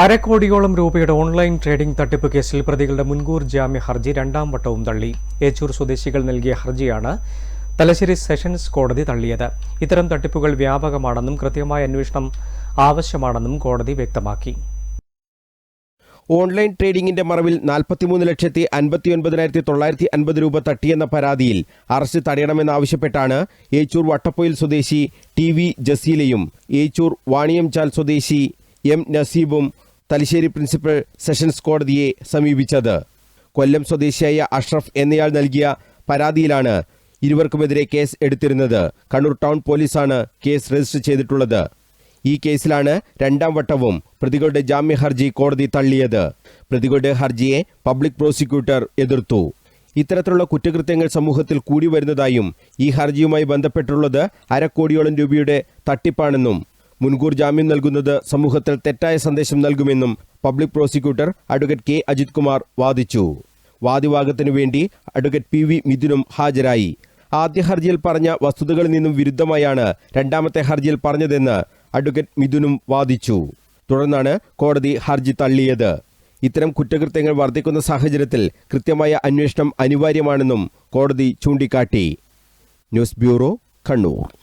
അരക്കോടിയോളം രൂപയുടെ online trading തട്ടിപ്പ് കേസിൽ പ്രതികളുടെ മുൻകൂർ ജാമ്യ ഹർജി രണ്ടാം വട്ടവും തള്ളി. ഏച്ചൂർ സ്വദേശികൾ നൽകിയ ഹർജിയാണ് തലശ്ശേരി സെഷൻസ് കോടതി തള്ളിയത്. ഇത്തരം തട്ടിപ്പുകൾ വ്യാപകമാണെന്നും കൃത്യമായ അന്വേഷണം ആവശ്യമാണെന്നും കോടതി വ്യക്തമാക്കി. ഓൺലൈൻ ട്രേഡിംഗിന്റെ മറവിൽ നാൽപ്പത്തിമൂന്ന് ലക്ഷത്തി അൻപത്തിയൊൻപതിനായിരത്തി തൊള്ളായിരത്തി അൻപത് രൂപ തട്ടിയെന്ന പരാതിയിൽ അറസ്റ്റ് തടയണമെന്നാവശ്യപ്പെട്ടാണ് ഏച്ചൂർ വട്ടപ്പൊയിൽ സ്വദേശി ടി വി ജസീലയും ഏച്ചൂർ വാണിയംചാൽ സ്വദേശി എം നസീബും തലശ്ശേരി പ്രിൻസിപ്പൽ സെഷൻസ് കോടതിയെ സമീപിച്ചത്. കൊല്ലം സ്വദേശിയായ അഷ്റഫ് എന്നയാൾ നൽകിയ പരാതിയിലാണ് ഇരുവർക്കുമെതിരെ കേസ് എടുത്തിരുന്നത്. കണ്ണൂർ ടൗൺ പോലീസാണ് കേസ് രജിസ്റ്റർ ചെയ്തിട്ടുള്ളത്. ഈ കേസിലാണ് രണ്ടാം വട്ടവും പ്രതികളുടെ ജാമ്യ ഹർജി കോടതി തള്ളിയത്. പ്രതികളുടെ ഹർജിയെ പബ്ലിക് പ്രോസിക്യൂട്ടർ എതിർത്തു. ഇത്തരത്തിലുള്ള കുറ്റകൃത്യങ്ങൾ സമൂഹത്തിൽ കൂടി വരുന്നതായും ഈ ഹർജിയുമായി ബന്ധപ്പെട്ടുള്ളത് അരക്കോടിയോളം രൂപയുടെ തട്ടിപ്പാണെന്നും മുൻകൂർ ജാമ്യം നൽകുന്നത് സമൂഹത്തിൽ തെറ്റായ സന്ദേശം നൽകുമെന്നും public prosecutor advocate K Ajith Kumar വാദിച്ചു. വാദിവാദത്തിനു വേണ്ടി അഡ്വക്കേറ്റ് പി വി മിഥുനും ഹാജരായി. ആദ്യ ഹർജിയിൽ പറഞ്ഞ വസ്തുതകളിൽ നിന്നും വിരുദ്ധമായാണ് രണ്ടാമത്തെ ഹർജിയിൽ പറഞ്ഞതെന്ന് അഡ്വക്കേറ്റ് മിഥുനും വാദിച്ചു. തുടർന്നാണ് കോടതി ഹർജി തള്ളിയത്. ഇത്തരം കുറ്റകൃത്യങ്ങൾ വർദ്ധിക്കുന്ന സാഹചര്യത്തിൽ കൃത്യമായ അന്വേഷണം അനിവാര്യമാണെന്നും കോടതി ചൂണ്ടിക്കാട്ടി. News bureau Kannur.